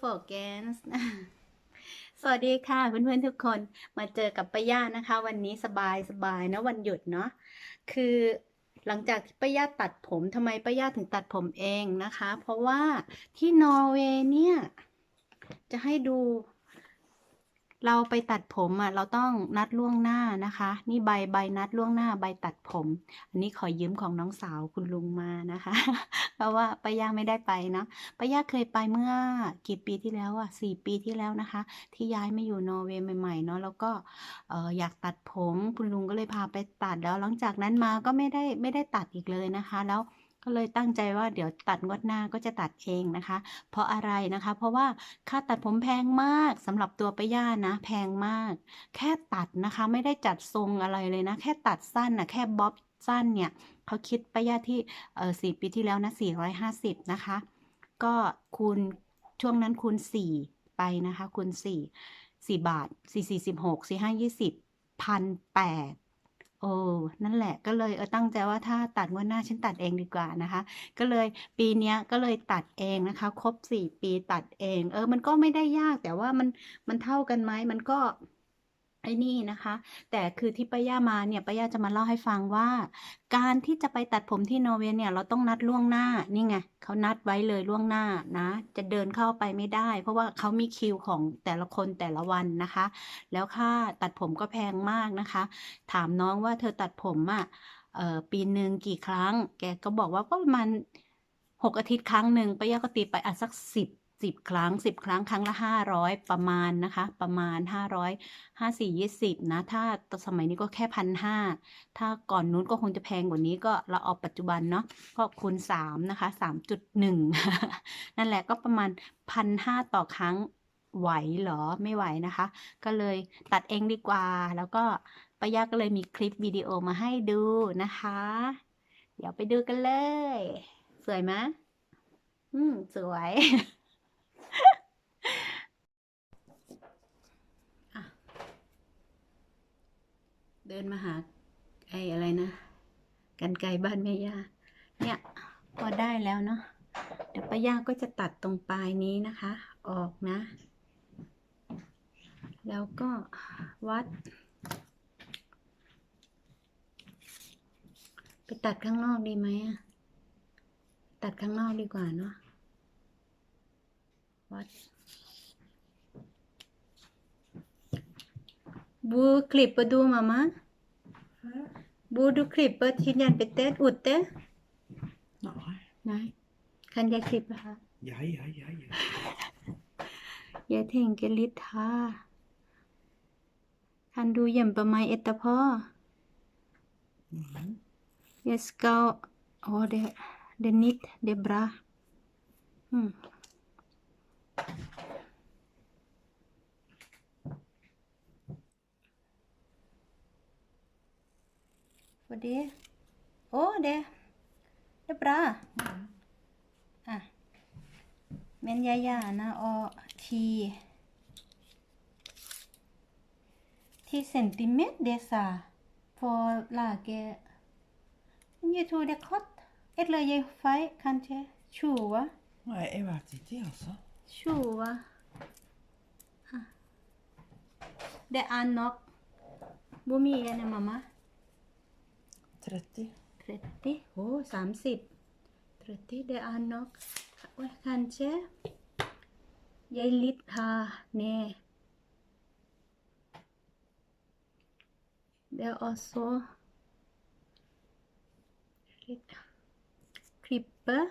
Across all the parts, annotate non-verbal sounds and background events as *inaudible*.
for g a n s สวัสดีค่ะเพื่อนๆทุกคนมาเจอกับป้าย่านะคะ วันนี้สบายสบายนะวันหยุดเนาะคือหลังจากที่ป้าย่าตัดผมทำไมป้าย่าถึงตัดผมเองนะคะ เพราะว่าที่นอร์เวย์เนี่ย จะให้ดู เราไปตัดผมอะเราต้องนัดล่วงหน้านะคะ นี่ใบใบนัดล่วงหน้าใบตัดผม อันนี้ขอยืมของน้องสาวคุณลุงมานะคะ เพราะว่าป้าย่าไม่ได้ไปนะป้าย่าเคยไปเมื่อกี่ปีที่แล้วอะสี่ปีที่แล้วนะคะ ที่ย้ายมาอยู่นอร์เวย์ใหม่ๆเนาะแล้วก็อออยากตัดผมคุณลุงก็เลยพาไปตัดแล้วหลังจากนั้นมาก็ไม่ได้ไม่ได้ตัดอีกเลยนะคะ แล้วก็เลยตั้งใจว่าเดี๋ยวตัดงวดหน้าก็จะตัดเองนะคะ เพราะอะไรนะคะ เพราะว่าค่าตัดผมแพงมากสำหรับตัวป้าย่านะ แพงมาก แค่ตัดนะคะ ไม่ได้จัดทรงอะไรเลยนะ แค่ตัดสั้นนะแค่บ๊อบ สั้นเนี่ยเขาคิดป้าย่าที่เออสี่ปีที่แล้วนะสี่ร้อยห้าสิบนะคะ ก็คูณช่วงนั้นคูณสี่ไปนะคะ คูณสี่สี่บาทสี่สี่สิบหกสี่ห้ายี่สิบพันแปดโอ้นั่นแหละก็เลยเออตั้งใจว่าถ้าตัดงวดหน้าฉันตัดเองดีกว่านะคะ ก็เลยปีนี้ก็เลยตัดเองนะคะ ครบสี่ปีตัดเอง เออ มันก็ไม่ได้ยากแต่ว่ามันมันเท่ากันไหมมันก็ ไอ้นี่นะคะ แต่คือที่ป้าย่ามาเนี่ยป้าย่าจะมาเล่าให้ฟังว่า การที่จะไปตัดผมที่นอร์เวย์เนี่ยเราต้องนัดล่วงหน้านี่ไงเขานัดไว้เลยล่วงหน้านะ จะเดินเข้าไปไม่ได้ เพราะว่าเขามีคิวของแต่ละคนแต่ละวันนะคะ แล้วค่าตัดผมก็แพงมากนะคะ ถามน้องว่าเธอตัดผมอะเอ่อปีหนึ่งกี่ครั้ง แกก็บอกว่าก็ประมาณหกอาทิตย์ครั้งหนึ่งป้าย่าก็ตีไปอะสักสิบ สิบครั้งสิบครั้งครั้งละห้าร้อยประมาณนะคะ ประมาณห้าร้อยห้าสี่ยี่สิบนะ ถ้าสมัยนี้ก็แค่พันห้าถ้าก่อนนู้นก็คงจะแพงกว่านี้ก็เราเอาปัจจุบันเนาะก็คูณสามนะคะสามจุดหนึ่งนั่นแหละก็ประมาณพันห้าต่อครั้งไหวเหรอไม่ไหวนะคะ ก็เลยตัดเองดีกว่า แล้วก็ป้ายาก็เลยมีคลิปวิดีโอมาให้ดูนะคะ เดี๋ยวไปดูกันเลย สวยไหมอืม สวย เดินมาหาไอ้อะไรนะ กันไกลบ้านแม่ย่า เนี่ยพอได้แล้วเนาะ เดี๋ยวป้าย่าก็จะตัดตรงปลายนี้นะคะ ออกนะ แล้วก็วัด ไปตัดข้างนอกดีไหมตัดข้างนอกดีกว่าเนาะวัด บูคลิปเปอร์ดูมามาบูดูคลิปเปอร์ที่ยันไปเต้นอุดเต้ Nej. ไหนคันยายคลิปนะคะ Ja, ja, ja, ja. Jeg tenker litt her. Kan du hjelpe meg etterpå? Mhm. Jeg skal Å, det, det er nytt. Det er bra. Mm. Hva det? Å, det Det er bra. Ah. Men jeg gjerne å ti Ti centimeter, det sa For lage Men jeg tror det er kort. Eller jeg feil, kanskje. 20. Nei, jeg vet ikke, altså. 20. Ah. Det er nok Hvor mye er det, mamma? 30. Oh, 30. 30 de anok. Wah, kan ce? Ha, also. Creeper.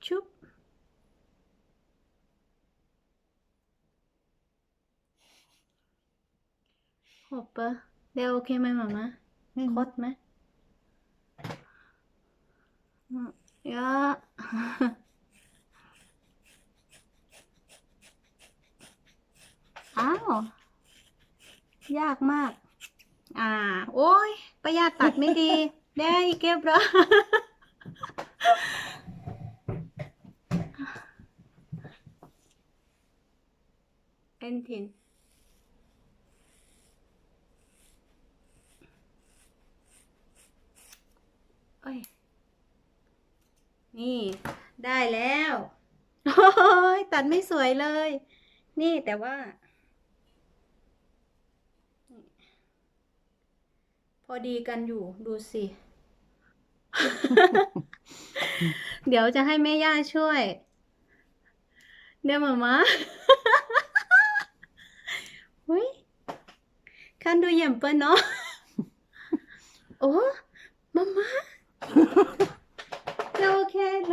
Chup. Hopper. Okay, mama. คดไหมยะอ้าว ยากมาก อ่า โอ้ยประหยัดตัดไม่ดี ได้เก็บแล้วเอ็นทิน เอ้ย นี่ ได้แล้วโอ้ยตัดไม่สวยเลย นี่แต่ว่า พอดีกันอยู่ดูสิ เดี๋ยวจะให้แม่ย่าช่วย เดี๋ยวมามาเฮ้ยคันดูเยี่ยมเปิ้ลเนาะโอ้มามาเราโอเคเล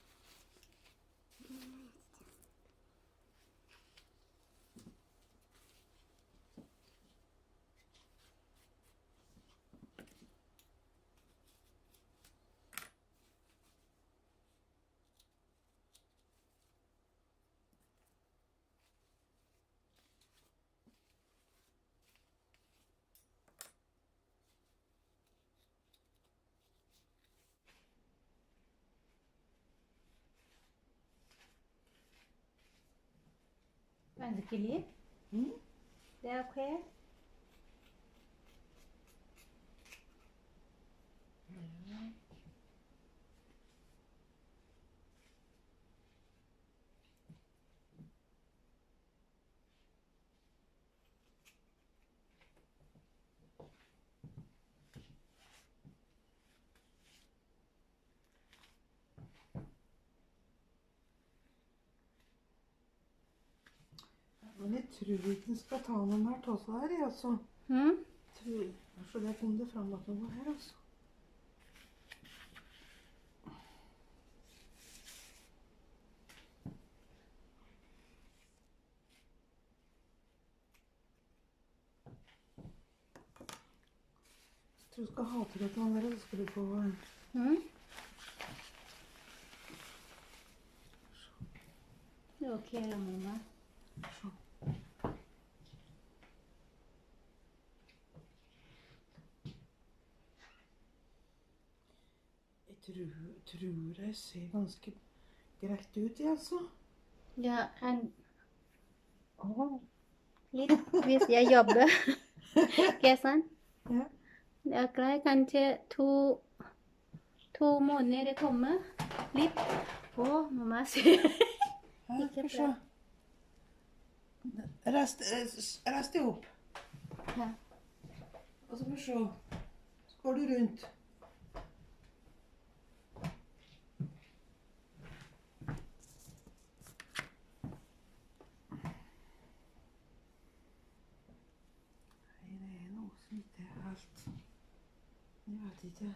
บ้า Det var inte jeg tror ikke den skal ta noe mer av seg her, jeg, altså. Mm. Tror, så det kom det fram at noe her, altså. Jeg tror du skal ha til dette der, så skal du få eh, Mm. Det är okej då, mamma. Tror, tror jeg ser ganske greit ut, jeg, altså. Ja, en... Åh. Litt hvis jeg jobber. *laughs* Ikke sant? Ja. Det er greit. Kanskje to To måneder det kommer. Litt. Å, mamma sier Ikke bra. rest deg opp. Ja. Og så får vi se. Så går du rundt. Nei, det er noe som ikke er helt Jeg vet ikke.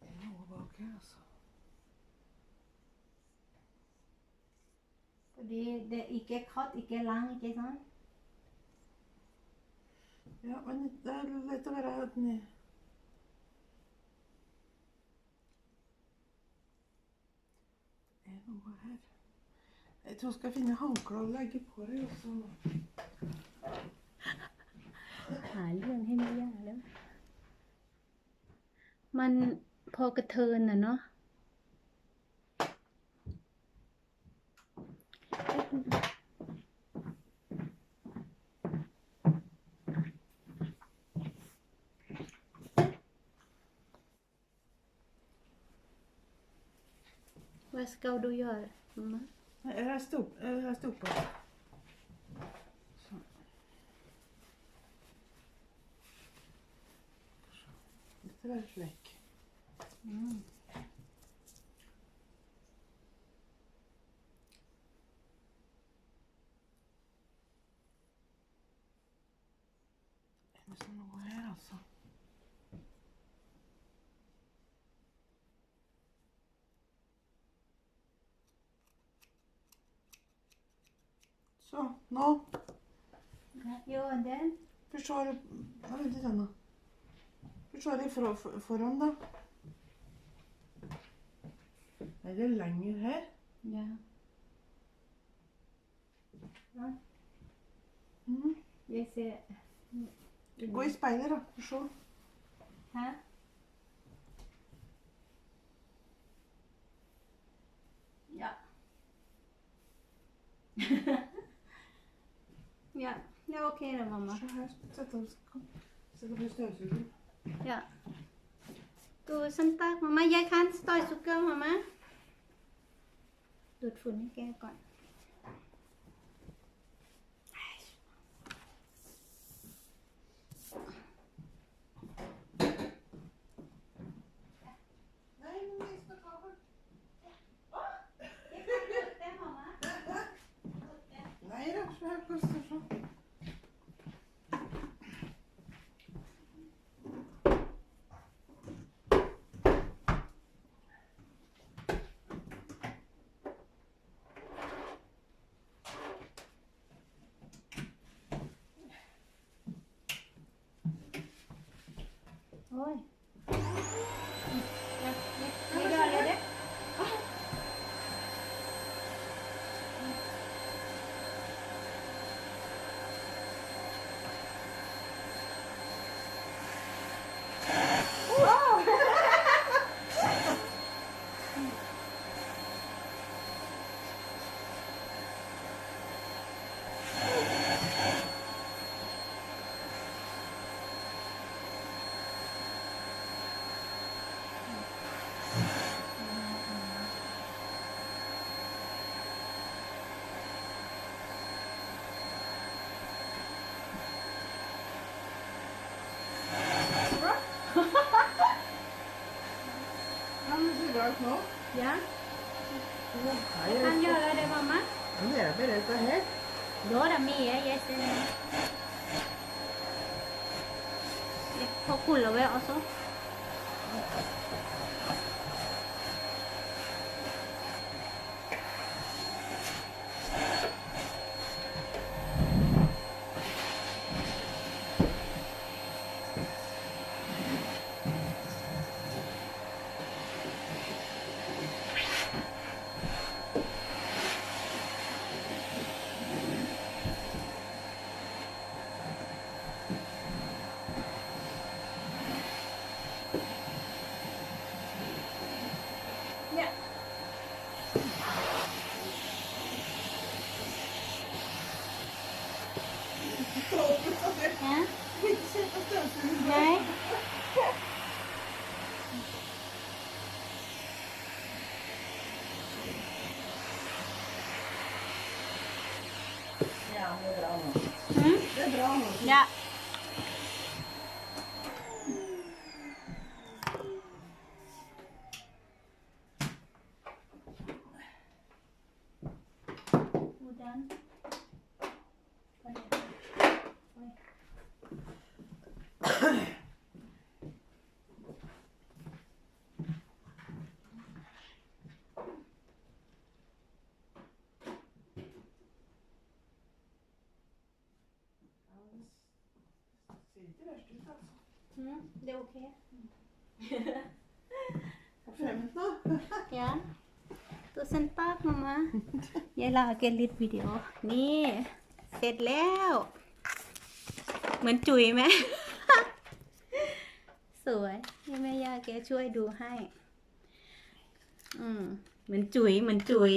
Det er noe bak her, altså. Fordi det ikke er kort, ikke er lang, ikke sant? Ja, men det er lett å være ned. Det er noe her. Jeg tror jeg skal finne håndkle og legge på det. Og så. หาเรื่องให้ไม่ยากแล้ว มันพอกระเทินน่ะเนาะว่าสเกลดูยอดมา Nei, Jeg reiste opp. Jeg reiste opp. Sånn. likevel flekk. Mm. Det er liksom noe her, altså. Så, nå Ja, den. Forstår du Hva er det denne? Se det fra, foran, da. Er det lenger her? Ja. ja. Mm. Jeg ser Gå i speilet, da, og se. Hæ? Ja. *laughs* ja. Det er OK, da mamma. Se her. Sett deg på støvsugeren. Ja. Tusen tack mamma. Jag kan støvsuge mamma. ดูดฝุ่นให้แ হয় Ja, men ser bra ut nå. Ja, Ja, jag kan jeg göra det mamma. er beredt til her. Då är det med, jag ser det. På kullover också. Ja. Ja. Ikke sett på støvsugeren. Nej. Ja, det er bra nå. Mm. Det er bra nå. Ja. Hvordan? Oj. Ser ikke verst ut, altså. Mm, det är okej. Har fremmet nå. Ja. Tusen tack mamma. Jag lagar lite video. นี่ เสร็จแล้ว เหมือนจุ๋ยไหม สวยนี่แม่ย่าแกช่วยดูให้ อืม เหมือนจุ๋ย เหมือนจุ๋ย